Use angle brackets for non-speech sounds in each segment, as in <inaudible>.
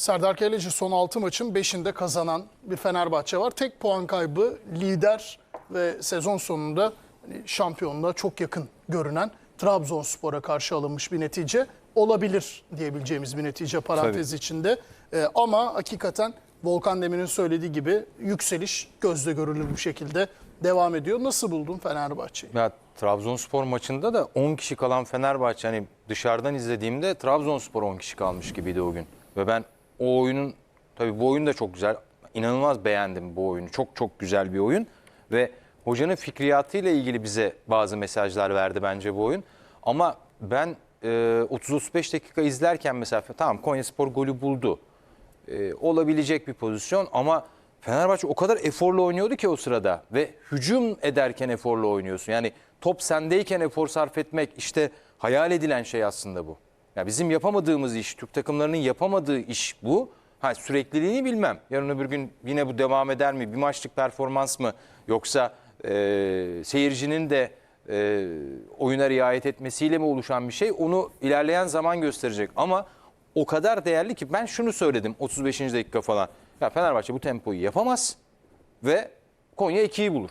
Serdar Keleci son 6 maçın 5'inde kazanan bir Fenerbahçe var. Tek puan kaybı lider ve sezon sonunda hani şampiyonluğa çok yakın görünen Trabzonspor'a karşı alınmış bir netice olabilir diyebileceğimiz bir netice parantez içinde. Ee, ama hakikaten Volkan Demir'in söylediği gibi yükseliş gözle görülür bir şekilde devam ediyor. Nasıl buldun Fenerbahçe'yi? Ya Trabzonspor maçında da 10 kişi kalan Fenerbahçe hani dışarıdan izlediğimde Trabzonspor 10 kişi kalmış gibiydi o gün. Ve ben o oyunun tabii bu oyun da çok güzel. İnanılmaz beğendim bu oyunu. Çok çok güzel bir oyun ve hocanın fikriyatıyla ilgili bize bazı mesajlar verdi bence bu oyun. Ama ben e, 30-35 dakika izlerken mesela tamam Konyaspor golü buldu. E, olabilecek bir pozisyon ama Fenerbahçe o kadar eforlu oynuyordu ki o sırada ve hücum ederken eforlu oynuyorsun. Yani top sendeyken efor sarf etmek işte hayal edilen şey aslında bu. Ya bizim yapamadığımız iş, Türk takımlarının yapamadığı iş bu. Ha sürekliliğini bilmem. Yarın öbür gün yine bu devam eder mi? Bir maçlık performans mı? Yoksa e, seyircinin de e, oyuna riayet etmesiyle mi oluşan bir şey? Onu ilerleyen zaman gösterecek. Ama o kadar değerli ki ben şunu söyledim 35. dakika falan. Ya Fenerbahçe bu tempoyu yapamaz ve Konya 2'yi bulur.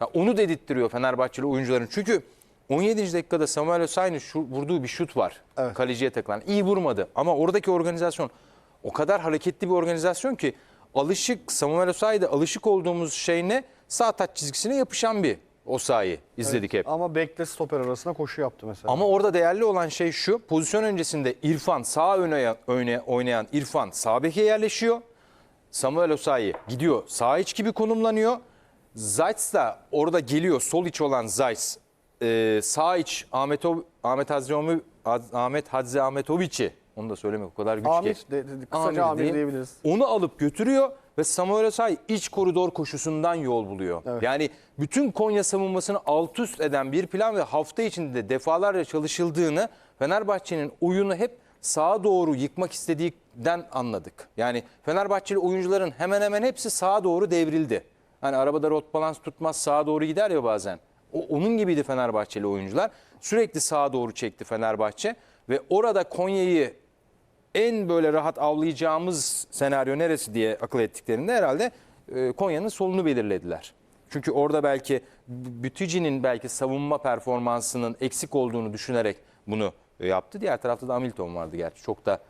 Ya onu dedirttiriyor Fenerbahçeli oyuncuların. Çünkü 17. dakikada Samuel Osayi'nin vurduğu bir şut var. Evet. Kaleciye takılan. İyi vurmadı ama oradaki organizasyon o kadar hareketli bir organizasyon ki alışık Samuel Osayi'de alışık olduğumuz şey ne? Sağ taç çizgisine yapışan bir Osayi izledik hep. Ama bekle stoper arasına koşu yaptı mesela. Ama orada değerli olan şey şu. Pozisyon öncesinde İrfan sağ öne, öne oynayan İrfan sağ beke yerleşiyor. Samuel Osayi gidiyor sağ iç gibi konumlanıyor. Zayt da orada geliyor sol iç olan Zayt. Ee, sağ iç Ahmet, o, Ahmet Hazri Omi- Az- Ahmet Hadzi Ahmetoviç'i onu da söylemek o kadar güç ki. de- de- kısaca Amir diyeyim. diyebiliriz. Onu alıp götürüyor ve Samuel Osayi iç koridor koşusundan yol buluyor. Yani bütün Konya savunmasını alt üst eden bir plan ve hafta içinde de defalarca çalışıldığını Fenerbahçe'nin oyunu hep sağa doğru yıkmak istediğinden anladık. Yani Fenerbahçeli oyuncuların hemen hemen hepsi sağa doğru devrildi. Hani arabada rot balans tutmaz sağa doğru gider ya bazen. O, onun gibiydi Fenerbahçeli oyuncular. Sürekli sağa doğru çekti Fenerbahçe ve orada Konya'yı en böyle rahat avlayacağımız senaryo neresi diye akıl ettiklerinde herhalde e, Konya'nın solunu belirlediler. Çünkü orada belki Bütüci'nin belki savunma performansının eksik olduğunu düşünerek bunu yaptı. Diğer tarafta da Hamilton vardı gerçi. Çok da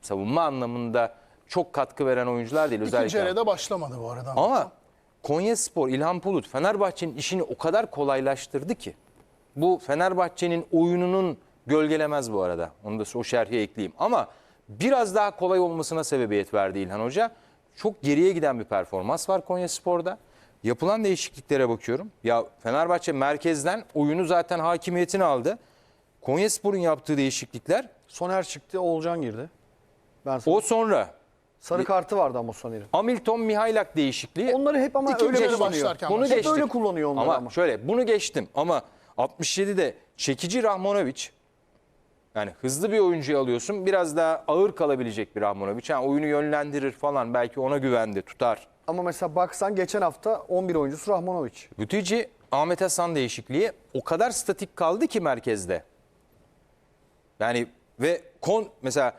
savunma anlamında çok katkı veren oyuncular değil. İkinci Özellikle. yarıda başlamadı bu arada. Ama Konya Spor, İlhan Bulut Fenerbahçe'nin işini o kadar kolaylaştırdı ki. Bu Fenerbahçe'nin oyununun gölgelemez bu arada. Onu da o şerhe ekleyeyim. Ama biraz daha kolay olmasına sebebiyet verdi İlhan Hoca. Çok geriye giden bir performans var Konya Spor'da. Yapılan değişikliklere bakıyorum. Ya Fenerbahçe merkezden oyunu zaten hakimiyetini aldı. Konya Spor'un yaptığı değişiklikler Soner çıktı, Oğulcan girdi. Ben sana- o sonra Sarı kartı vardı ama Soner'in. Hamilton Mihailak değişikliği Onları hep ama İkinci öyle yarı kullanıyor. başlarken Bunu başladı. Hep geçtim. öyle kullanıyor onları ama, ama. şöyle bunu geçtim ama 67'de çekici Rahmanovic yani hızlı bir oyuncuyu alıyorsun. Biraz daha ağır kalabilecek bir Rahmanovic. Yani oyunu yönlendirir falan belki ona güvendi tutar. Ama mesela baksan geçen hafta 11 oyuncusu Rahmanovic. Bütücü Ahmet Hasan değişikliği o kadar statik kaldı ki merkezde. Yani ve kon mesela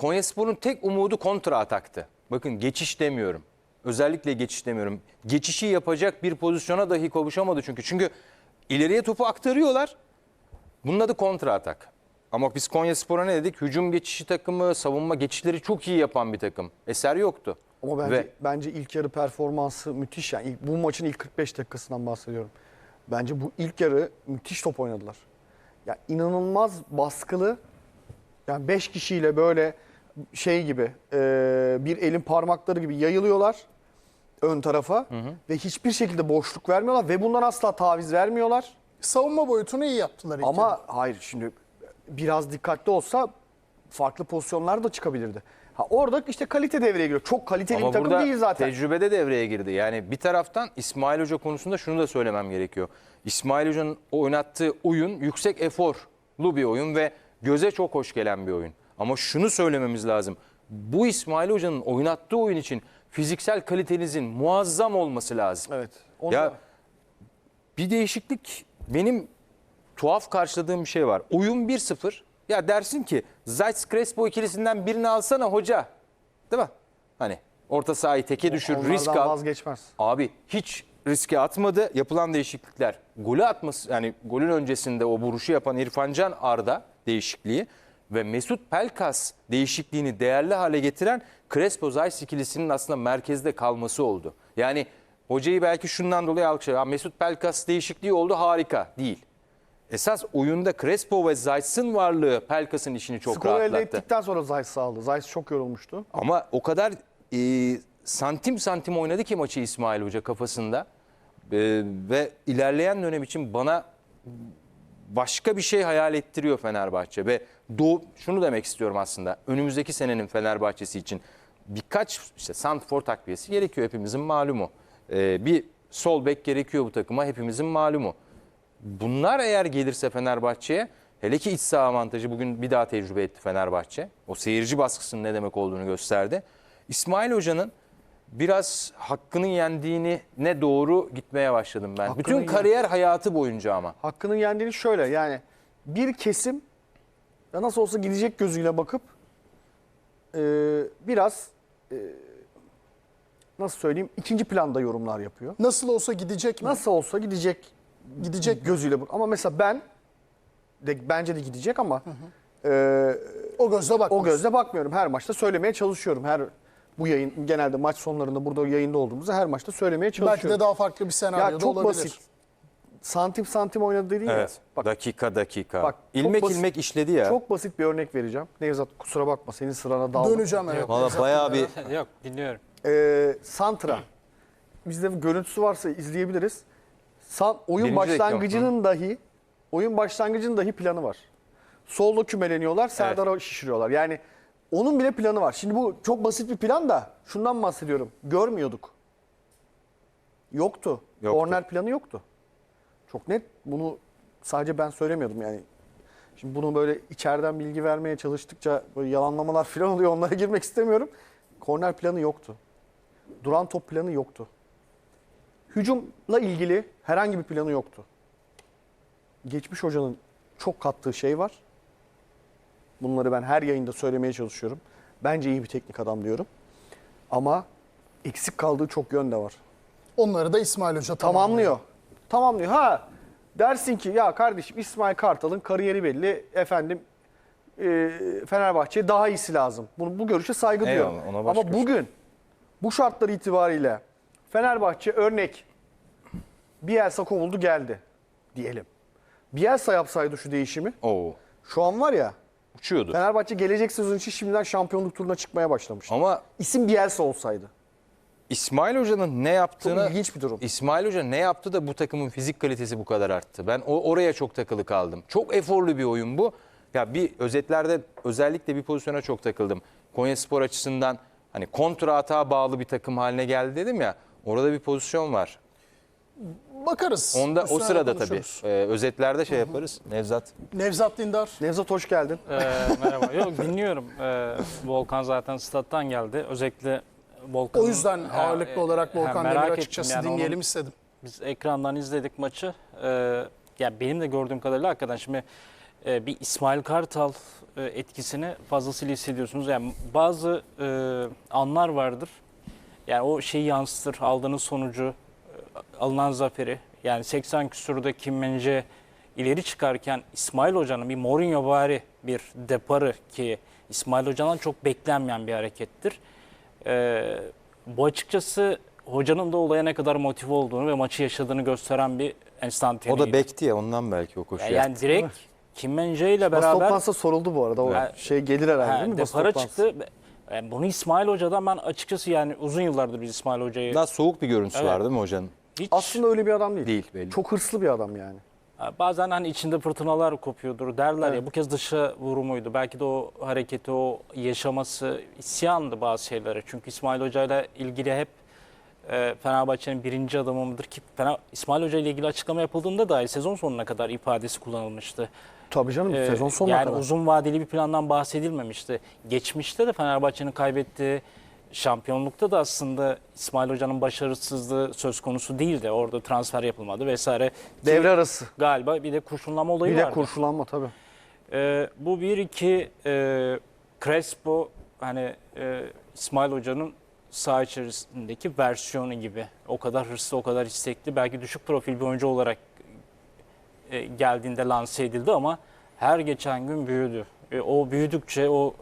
Konyaspor'un tek umudu kontra ataktı. Bakın geçiş demiyorum. Özellikle geçiş demiyorum. Geçişi yapacak bir pozisyona dahi kavuşamadı çünkü. Çünkü ileriye topu aktarıyorlar. Bunun adı kontra atak. Ama biz Konyaspor'a ne dedik? Hücum geçişi takımı, savunma geçişleri çok iyi yapan bir takım. Eser yoktu. Ama bence Ve bence ilk yarı performansı müthiş yani. İlk, bu maçın ilk 45 dakikasından bahsediyorum. Bence bu ilk yarı müthiş top oynadılar. Ya inanılmaz baskılı. Yani 5 kişiyle böyle şey gibi e, bir elin parmakları gibi yayılıyorlar ön tarafa ve hiçbir şekilde boşluk vermiyorlar ve bundan asla taviz vermiyorlar. Savunma boyutunu iyi yaptılar. ilk yarı. Ama hayır şimdi biraz dikkatli olsa farklı pozisyonlar da çıkabilirdi. Ha orada işte kalite devreye giriyor. Çok kaliteli Ama bir takım değil zaten. tecrübede devreye girdi. Yani bir taraftan İsmail Hoca konusunda şunu da söylemem gerekiyor. İsmail Hoca'nın oynattığı oyun yüksek eforlu bir oyun ve göze çok hoş gelen bir oyun. Ama şunu söylememiz lazım. Bu İsmail Hoca'nın oynattığı oyun için fiziksel kalitenizin muazzam olması lazım. Evet. Onu Ya da- bir değişiklik benim tuhaf karşıladığım bir şey var. Oyun 1-0. Ya dersin ki Zayt Crespo ikilisinden birini alsana hoca. Değil mi? Hani orta sahayı teke düşür, Onlardan risk al. vazgeçmez. Abi hiç riske atmadı. Yapılan değişiklikler. Golü atması yani golün öncesinde o vuruşu yapan İrfan Can Arda değişikliği ve Mesut Pelkas değişikliğini değerli hale getiren Crespo Zayt ikilisinin aslında merkezde kalması oldu. Yani hocayı belki şundan dolayı alkışlar. "Ya Mesut Pelkas değişikliği oldu harika değil. Esas oyunda Crespo ve Zayt'sın varlığı Pelkas'ın işini çok Skoru elde rahatlattı. ettikten sonra Zayt sağladı. Zayt çok yorulmuştu. Ama o kadar e, santim santim oynadı ki maçı İsmail Hoca kafasında. E, ve ilerleyen dönem için bana başka bir şey hayal ettiriyor Fenerbahçe. Ve doğu, şunu demek istiyorum aslında. Önümüzdeki senenin Fenerbahçesi için birkaç işte Santfor takviyesi gerekiyor hepimizin malumu. E, bir sol bek gerekiyor bu takıma hepimizin malumu. Bunlar eğer gelirse Fenerbahçe'ye hele ki iç saha avantajı bugün bir daha tecrübe etti Fenerbahçe. O seyirci baskısının ne demek olduğunu gösterdi. İsmail Hoca'nın biraz hakkının yendiğini ne doğru gitmeye başladım ben. Hakkının Bütün yen- kariyer hayatı boyunca ama. Hakkının yendiğini şöyle yani bir kesim ya nasıl olsa gidecek gözüyle bakıp e, biraz e, nasıl söyleyeyim ikinci planda yorumlar yapıyor. Nasıl olsa gidecek mi? Nasıl olsa gidecek Gidecek gözüyle bak. Ama mesela ben de bence de gidecek ama e, O gözle bak. o gözle bakmıyorum. Her maçta söylemeye çalışıyorum. Her bu yayın genelde maç sonlarında burada yayında olduğumuzda her maçta söylemeye çalışıyorum. Belki de daha farklı bir senaryo ya da çok olabilir. basit. Santim santim oynadı dedin ya. Evet. Bak dakika dakika. Bak, ilmek basit- ilmek işledi ya. Çok basit bir örnek vereceğim. Nevzat kusura bakma senin sırana daldım. Döneceğim evet. Valla bayağı bir. <laughs> Yok dinliyorum. Ee, Santra. Bizde görüntüsü varsa izleyebiliriz. San, oyun Birinci başlangıcının dahi oyun başlangıcının dahi planı var. Solda kümeleniyorlar, Serdar'a şişiriyorlar. Yani onun bile planı var. Şimdi bu çok basit bir plan da şundan bahsediyorum. Görmüyorduk. Yoktu. Yoktu. Korner planı yoktu. Çok net. Bunu sadece ben söylemiyordum yani. Şimdi bunu böyle içeriden bilgi vermeye çalıştıkça böyle yalanlamalar <laughs> falan oluyor. Onlara girmek istemiyorum. Korner planı yoktu. Duran top planı yoktu. Hücumla ilgili herhangi bir planı yoktu. Geçmiş hocanın çok kattığı şey var. Bunları ben her yayında söylemeye çalışıyorum. Bence iyi bir teknik adam diyorum. Ama eksik kaldığı çok yön de var. Onları da İsmail Hoca Tamamlıyor. Tamamlıyor. Ha dersin ki ya kardeşim İsmail Kartal'ın kariyeri belli. Efendim e, Fenerbahçe'ye daha iyisi lazım. Bu, bu görüşe saygı Eyvallah, duyuyorum. ona başka Ama şey. bugün bu şartlar itibariyle Fenerbahçe örnek Bielsa kovuldu geldi diyelim. Bielsa yapsaydı şu değişimi Oo, şu an var ya uçuyordu. Fenerbahçe gelecek sezon için şimdiden şampiyonluk turuna çıkmaya başlamıştı. Ama İsim Bielsa olsaydı. İsmail Hoca'nın ne Çok yaptığını ilginç bir durum. İsmail Hoca ne yaptı da bu takımın fizik kalitesi bu kadar arttı? Ben o, oraya çok takılı kaldım. Çok eforlu bir oyun bu. Ya bir özetlerde özellikle bir pozisyona çok takıldım. Konya Spor açısından hani kontra atağa bağlı bir takım haline geldi dedim ya. Orada bir pozisyon var. Bakarız. Onda o sırada tabii. konuşuruz. Ee, özetlerde şey yaparız. Nevzat. Nevzat Dindar. Nevzat hoş geldin. Ee, merhaba. Yok dinliyorum. Ee, Volkan zaten stat'tan geldi. Özellikle Volkan. O yüzden ağırlıklı olarak Volkan Demir açıkçası dinleyelim Onun, istedim. biz ekrandan izledik maçı. Ee, ya benim de gördüğüm kadarıyla hakikaten şimdi e, bir İsmail Kartal e, etkisini fazlasıyla hissediyorsunuz. Yani bazı e, anlar vardır. Yani o şeyi yansıtır. Aldığınız sonucu, e, alınan zaferi. Yani 80 küsurda Kim Min-jae ileri çıkarken İsmail Hoca'nın bir Mourinho vari bir deparı ki İsmail Hoca'dan çok beklenmeyen bir harekettir. Ee, bu açıkçası hocanın da olaya ne kadar motive olduğunu ve maçı yaşadığını gösteren bir enstantaneydi. O da bekti ya ondan belki o koşu yani, yani direkt Kim Min-jae ile Bas beraber toplansa soruldu bu arada. O Evet. şey gelir herhalde Ha, değil mi? Depara çıktı. Yani bunu İsmail Hoca'dan ben açıkçası yani uzun yıllardır biz İsmail Hoca'yı Daha soğuk bir görüntüsü Evet. var değil mi hocanın? Hiç Aslında öyle bir adam değil. Değil belli. Çok hırslı bir adam yani. Bazen hani içinde fırtınalar kopuyordur derler Evet. ya bu kez dışa vurumuydu. Belki de o hareketi, o yaşaması isyandı bazı şeylere. Çünkü İsmail Hoca ile ilgili hep e, Fenerbahçe'nin birinci adamımdır ki Fener, İsmail Hoca ile ilgili açıklama yapıldığında dahi sezon sonuna kadar ifadesi kullanılmıştı. Tabii canım Ee, sezon sonuna yani kadar. uzun vadeli bir plandan bahsedilmemişti. Geçmişte de Fenerbahçe'nin kaybettiği şampiyonlukta da aslında İsmail Hoca'nın başarısızlığı söz konusu değildi. Orada transfer yapılmadı vesaire. Ki Devre arası. Galiba bir de kurşunlama olayı Bir de vardı. kurşulanma tabii. Ee, bu 1-2 e, Crespo hani e, İsmail Hoca'nın saha içerisindeki versiyonu gibi. O kadar hırslı, o kadar istekli. Belki düşük profil bir oyuncu olarak e, geldiğinde lanse edildi ama her geçen gün büyüdü. E, o büyüdükçe, o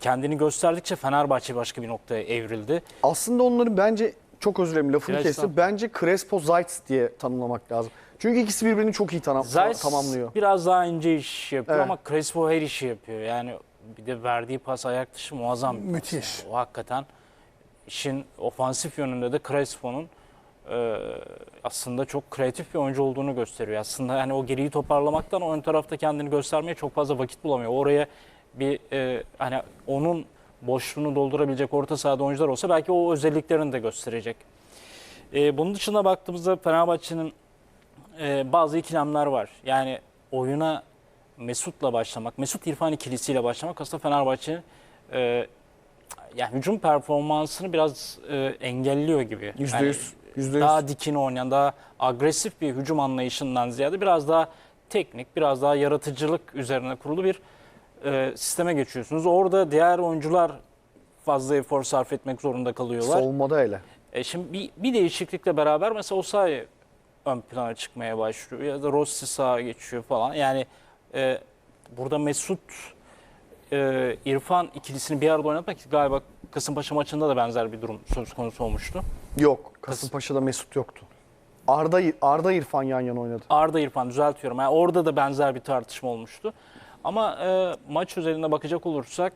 kendini gösterdikçe Fenerbahçe başka bir noktaya evrildi. Aslında onları bence çok özür dilerim lafını Biraz kestim. Bence Crespo Zayt diye tanımlamak lazım. Çünkü ikisi birbirini çok iyi tanım, Zeiss tamamlıyor. biraz daha ince iş yapıyor Evet. ama Crespo her işi yapıyor. Yani bir de verdiği pas ayak dışı muazzam. bir pas. Müthiş. O hakikaten işin ofansif yönünde de Crespo'nun e, aslında çok kreatif bir oyuncu olduğunu gösteriyor. Aslında yani o geriyi toparlamaktan o ön tarafta kendini göstermeye çok fazla vakit bulamıyor. Oraya bir e, hani onun boşluğunu doldurabilecek orta sahada oyuncular olsa belki o özelliklerini de gösterecek. E, bunun dışında baktığımızda Fenerbahçe'nin e, bazı ikilemler var. Yani oyuna Mesut'la başlamak, Mesut İrfan ikilisiyle başlamak aslında Fenerbahçe'nin e, yani hücum performansını biraz e, engelliyor gibi. Yüzde Yani yüz. Yüzde yüz. daha dikine oynayan, daha agresif bir hücum anlayışından ziyade biraz daha teknik, biraz daha yaratıcılık üzerine kurulu bir e, sisteme geçiyorsunuz. Orada diğer oyuncular fazla efor sarf etmek zorunda kalıyorlar. Savunmada hele. E şimdi bir, bir değişiklikle beraber mesela Osayi ön plana çıkmaya başlıyor ya da Rossi sağa geçiyor falan. Yani e, burada Mesut e, İrfan ikilisini bir arada oynatmak galiba Kasımpaşa maçında da benzer bir durum söz konusu olmuştu. Yok. Kasımpaşa'da Mesut yoktu. Arda Arda İrfan yan yana oynadı. Arda İrfan düzeltiyorum. Yani orada da benzer bir tartışma olmuştu. Ama e, maç üzerinde bakacak olursak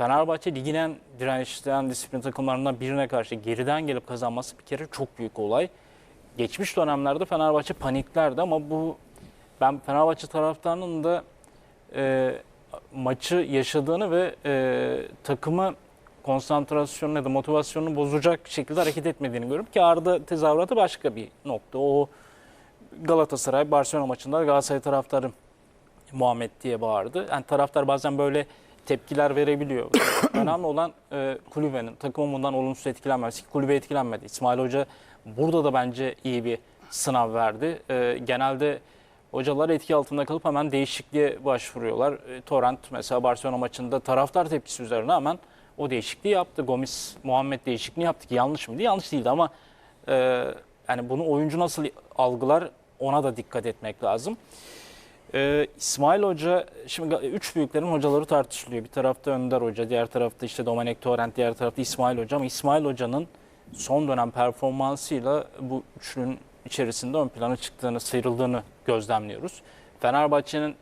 Fenerbahçe ligin en dirençli, en disiplin takımlarından birine karşı geriden gelip kazanması bir kere çok büyük olay. Geçmiş dönemlerde Fenerbahçe paniklerdi ama bu ben Fenerbahçe taraftarının da e, maçı yaşadığını ve e, takımı konsantrasyonunu ya da motivasyonunu bozacak şekilde hareket etmediğini görüyorum ki Arda tezahüratı başka bir nokta. O Galatasaray Barcelona maçında Galatasaray taraftarı Muhammed diye bağırdı. Yani taraftar bazen böyle tepkiler verebiliyor. <coughs> Önemli olan e, kulübenin, takımın bundan olumsuz etkilenmemesi. Kulübe etkilenmedi. İsmail Hoca burada da bence iyi bir sınav verdi. E, genelde hocalar etki altında kalıp hemen değişikliğe başvuruyorlar. E, Torrent mesela Barcelona maçında taraftar tepkisi üzerine hemen o değişikliği yaptı. Gomis Muhammed değişikliği yaptı ki yanlış mıydı? Yanlış değildi ama e, yani bunu oyuncu nasıl algılar ona da dikkat etmek lazım. Ee, İsmail Hoca, şimdi üç büyüklerin hocaları tartışılıyor. Bir tarafta Önder Hoca, diğer tarafta işte Domenek Torrent, diğer tarafta İsmail Hoca. Ama İsmail Hoca'nın son dönem performansıyla bu üçlünün içerisinde ön plana çıktığını, sıyrıldığını gözlemliyoruz. Fenerbahçe'nin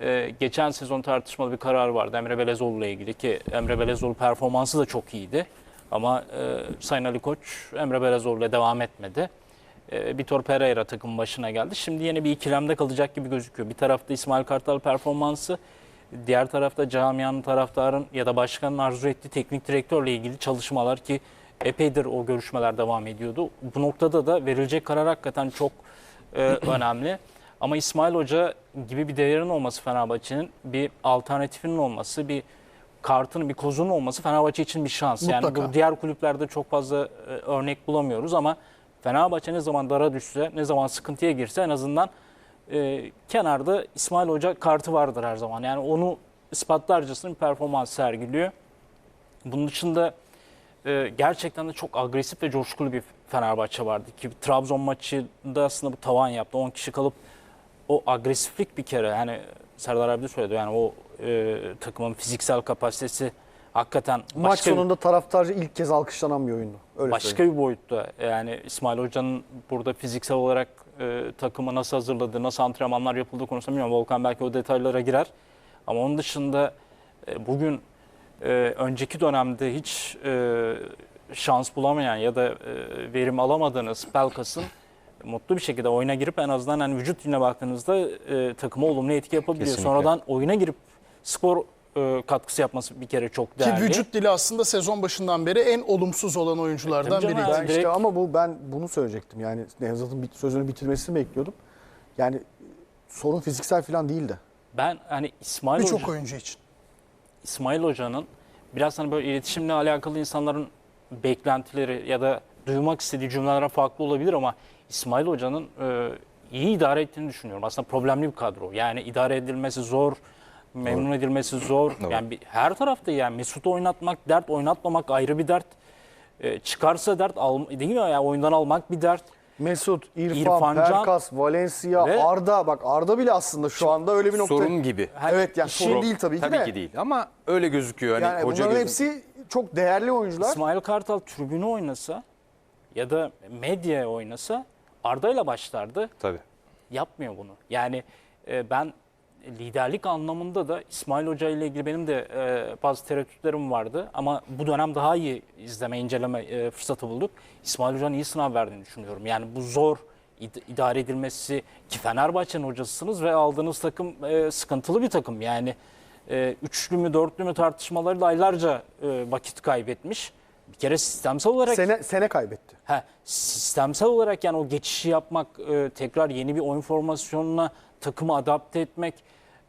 e, geçen sezon tartışmalı bir karar vardı Emre Belezoğlu ile ilgili ki Emre Belezoğlu performansı da çok iyiydi. Ama e, Sayın Ali Koç Emre Belezoğlu ile devam etmedi. E, Vitor Pereira takım başına geldi. Şimdi yine bir ikilemde kalacak gibi gözüküyor. Bir tarafta İsmail Kartal performansı, diğer tarafta camianın, taraftarın ya da başkanın arzu ettiği teknik direktörle ilgili çalışmalar ki epeydir o görüşmeler devam ediyordu. Bu noktada da verilecek karar hakikaten çok e, <clears throat> önemli. Ama İsmail Hoca gibi bir değerin olması Fenerbahçe'nin bir alternatifinin olması, bir kartının, bir kozunun olması Fenerbahçe için bir şans. Yani Mutlaka. bu diğer kulüplerde çok fazla e, örnek bulamıyoruz ama Fenerbahçe ne zaman dara düşse, ne zaman sıkıntıya girse en azından e, kenarda İsmail Hoca kartı vardır her zaman. Yani onu ispatlarcasına bir performans sergiliyor. Bunun dışında e, gerçekten de çok agresif ve coşkulu bir Fenerbahçe vardı ki Trabzon maçında aslında bu tavan yaptı. 10 kişi kalıp o agresiflik bir kere yani Serdar abi de söyledi yani o e, takımın fiziksel kapasitesi hakikaten Maç başka sonunda taraftarca ilk kez alkışlanan bir oyundu. Öyle başka söyleyeyim. bir boyutta. Yani İsmail Hoca'nın burada fiziksel olarak e, takımı nasıl hazırladığı, nasıl antrenmanlar yapıldığı konusunda bilmiyorum. Volkan belki o detaylara girer. Ama onun dışında e, bugün e, önceki dönemde hiç e, şans bulamayan ya da e, verim alamadığınız Pelkas'ın mutlu bir şekilde oyuna girip en azından hani vücut diline baktığınızda e, takıma olumlu etki yapabiliyor. Kesinlikle. Sonradan oyuna girip skor e, katkısı yapması bir kere çok değerli. Ki vücut dili aslında sezon başından beri en olumsuz olan oyunculardan Tabii canım, biriydi. Ben Yani işte direkt- ama bu ben bunu söyleyecektim. Yani Nevzat'ın bit- sözünü bitirmesini bekliyordum. Yani sorun fiziksel falan değildi. Ben hani İsmail Hoca... Birçok oyuncu için. İsmail Hoca'nın biraz hani böyle iletişimle alakalı insanların beklentileri ya da duymak istediği cümleler farklı olabilir ama İsmail Hoca'nın e, iyi idare ettiğini düşünüyorum. Aslında problemli bir kadro. Yani idare edilmesi zor. Memnun edilmesi zor. Doğru. Yani bir, her tarafta yani Mesut'u oynatmak dert, oynatmamak ayrı bir dert. E, çıkarsa dert, al, değil mi ya oyundan almak bir dert. Mesut, İrfan, İrfan Perkas, Valencia, ve- Arda. Bak Arda bile aslında şu anda öyle bir nokta. Sorun gibi. Evet yani sorun değil tabii ki Tabii de. ki değil ama öyle gözüküyor. Hani Yani hoca bunların gözü- hepsi çok değerli oyuncular. İsmail Kartal tribünü oynasa ya da medya oynasa Arda'yla başlardı. Tabii. yapmıyor bunu. Yani e, ben liderlik anlamında da İsmail Hoca ile ilgili benim de e, bazı tereddütlerim vardı ama bu dönem daha iyi izleme, inceleme e, fırsatı bulduk. İsmail Hoca'nın iyi sınav verdiğini düşünüyorum. Yani bu zor id- idare edilmesi ki Fenerbahçe'nin hocasısınız ve aldığınız takım e, sıkıntılı bir takım. Yani e, üçlü mü dörtlü mü tartışmalarıyla aylarca e, vakit kaybetmiş. Bir kere sistemsel olarak Sene, sene kaybetti. Ha, sistemsel olarak yani o geçişi yapmak, e, tekrar yeni bir oyun formasyonuna takımı adapte etmek.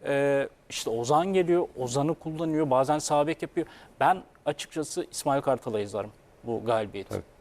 E, işte Ozan geliyor, Ozan'ı kullanıyor, bazen sağ bek yapıyor. Ben açıkçası İsmail Kartal'a yazarım bu galibiyeti. Tabii.